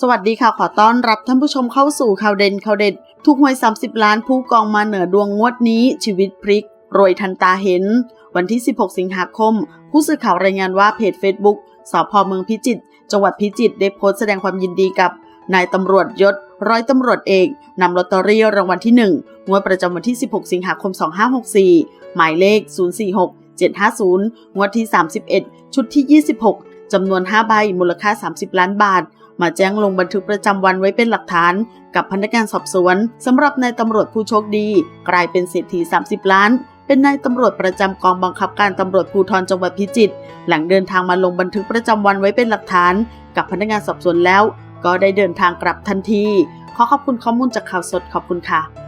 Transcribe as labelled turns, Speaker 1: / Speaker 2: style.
Speaker 1: สวัสดีค่ะ ขอต้อนรับท่านผู้ชมเข้าสู่ข่าวเด่นข่าวเด็ดถูกหวย 30 ล้านผู้กองมาเหนือดวงงวดนี้ ชีวิตพลิก รวยทันตาเห็น วันที่ 16 สิงหาคม ผู้สื่อข่าวรายงานว่าเพจ Facebook สพเมืองพิจิตรจังหวัดพิจิตรได้โพสต์แสดงความยินดีกับนายตำรวจยศร้อยตำรวจเอกนำลอตเตอรี่รางวัลที่ 1 งวดประจำวันที่ 16 สิงหาคม 2564 หมายเลข 046 750 งวดที่ 31 ชุดที่ 26จำนวน 5 ใบ มูลค่า 30 ล้านบาท มาแจ้งลงบันทึกประจำวันไว้เป็นหลักฐาน กับพนักงานสอบสวนสำหรับนายตำรวจผู้โชคดี กลายเป็นเศรษฐี 30 ล้าน เป็นนายตำรวจประจำกองบังคับการตำรวจภูธรจังหวัดพิจิตรหลังเดินทางมาลงบันทึกประจำวันไว้เป็นหลักฐาน กับพนักงานสอบสวนแล้ว ก็ได้เดินทางกลับทันที ขอขอบคุณข้อมูลจากข่าวสดขอบคุณค่ะ